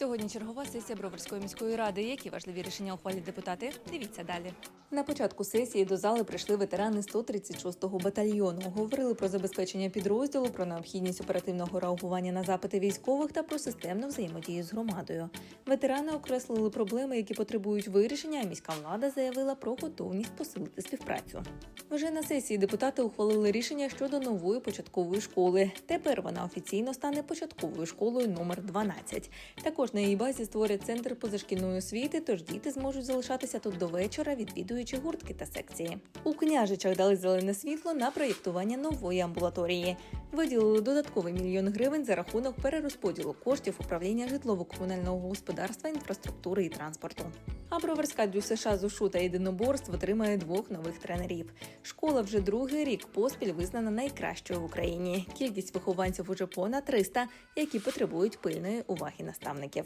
Сьогодні чергова сесія Броварської міської ради. Які важливі рішення ухвалять депутати? Дивіться далі. На початку сесії до зали прийшли ветерани 136-го батальйону. Говорили про забезпечення підрозділу, про необхідність оперативного реагування на запити військових та про системну взаємодію з громадою. Ветерани окреслили проблеми, які потребують вирішення. а Міська влада заявила про готовність посилити співпрацю. Вже на сесії депутати ухвалили рішення щодо нової початкової школи. Тепер вона офіційно стане початковою школою номер 12. Також на її базі створять центр позашкільної освіти, тож діти зможуть залишатися тут до вечора, відвідуючи гуртки та секції. У княжичах дали зелене світло на проєктування нової амбулаторії. Виділили додатковий мільйон гривень за рахунок перерозподілу коштів управління житлово-комунального господарства, інфраструктури і транспорту. А броварська ДЮСШ з ушу та єдиноборств отримає двох нових тренерів. Школа вже другий рік поспіль визнана найкращою в Україні. Кількість вихованців уже понад 300, які потребують пильної уваги наставників.